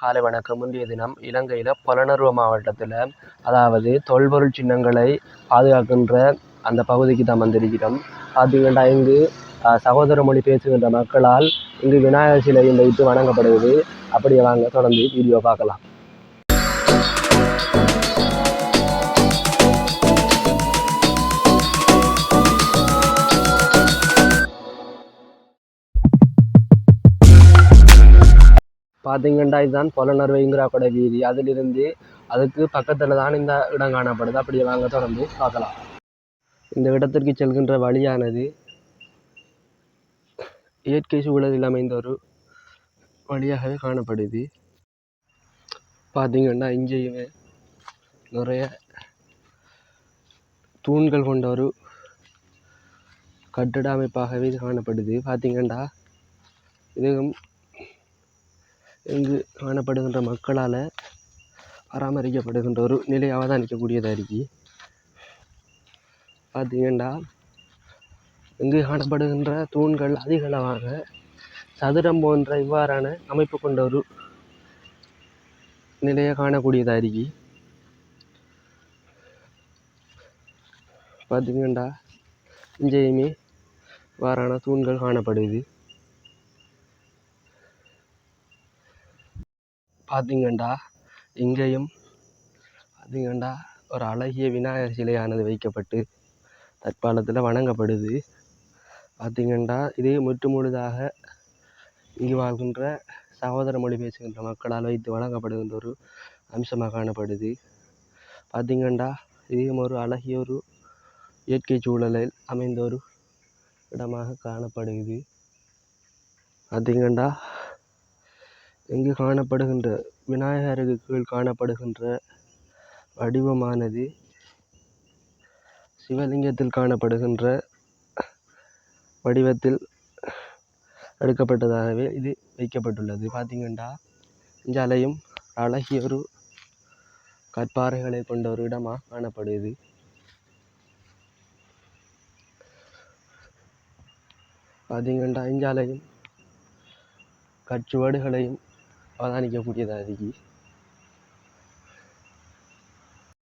காலை வணக்கம். முந்தைய தினம் இலங்கையில் புலனறுவ மாவட்டத்தில் அதாவது தொல்பொருள் சின்னங்களை பாதுகாக்கின்ற அந்த பகுதிக்கு தான் வந்திருக்கிறோம். பார்த்தீங்கன்னா இங்கு சகோதர மொழி பேசுகின்ற மக்களால் இங்கு விநாயகர் சிலையும் வைத்து வணங்கப்படுவது அப்படியே வாங்க தொடர்ந்து வீடியோ பார்க்கலாம். பார்த்தீங்கன்னா இதுதான் புலனறுவைங்கிற வீதி அதிலிருந்து அதுக்கு பக்கத்தில் தான் இந்த இடம் காணப்படுது. அப்படியே வாங்க தொடர்ந்து பார்க்கலாம். இந்த இடத்திற்கு செல்கின்ற வழியானது இயற்கை சூழலில் அமைந்த ஒரு வழியாகவே காணப்படுது. பார்த்தீங்கன்னா இங்கேயுமே நிறைய தூண்கள் கொண்ட ஒரு கட்டிட அமைப்பாகவே இது காணப்படுது. பார்த்தீங்கன்னா இதுவும் இங்கு காணப்படுகின்ற மக்களால் பராமரிக்கப்படுகின்ற ஒரு நிலை அவதானிக்கக்கூடியதாக இருக்கு. பார்த்தீங்கன்னா இங்கு காணப்படுகின்ற தூண்கள் அதிகளவாக சதுரம் போன்ற இவ்வாறான அமைப்பு கொண்ட ஒரு நிலையை காணக்கூடியதாக இருக்கு. பார்த்தீங்கன்னா இங்கேயுமே இவ்வாறான தூண்கள் காணப்படுது. பார்த்தீங்கண்டா இங்கேயும் பார்த்தீங்கண்டா ஒரு அழகிய விநாயகர் சிலையானது வைக்கப்பட்டு தற்காலத்தில் வணங்கப்படுது. பார்த்தீங்கண்டா இதே முற்றுமுழுதாக இங்கு வாழ்கின்ற சகோதர மொழி பேசுகின்ற மக்களால் வைத்து வணங்கப்படுகின்ற ஒரு அம்சமாக காணப்படுது. பார்த்தீங்கண்டா இதுவும் ஒரு அழகிய ஒரு இயற்கை சூழலில் அமைந்த ஒரு இடமாக காணப்படுகிறது பார்த்தீங்கண்டா இங்கு காணப்படுகின்ற விநாயகருக்கு கீழ் காணப்படுகின்ற வடிவமானது சிவலிங்கத்தில் காணப்படுகின்ற வடிவத்தில் எடுக்கப்பட்டதாகவே இது வைக்கப்பட்டுள்ளது. பார்த்தீங்கன்னா இஞ்சாலையும் அழகிய ஒரு கற்பாறைகளை கொண்ட ஒரு இடமாக காணப்படுது பார்த்தீங்கன்னா இஞ்சாலையும் கற்சுவடுகளையும் அவதானிக்கக்கூடியதாக அதுக்கு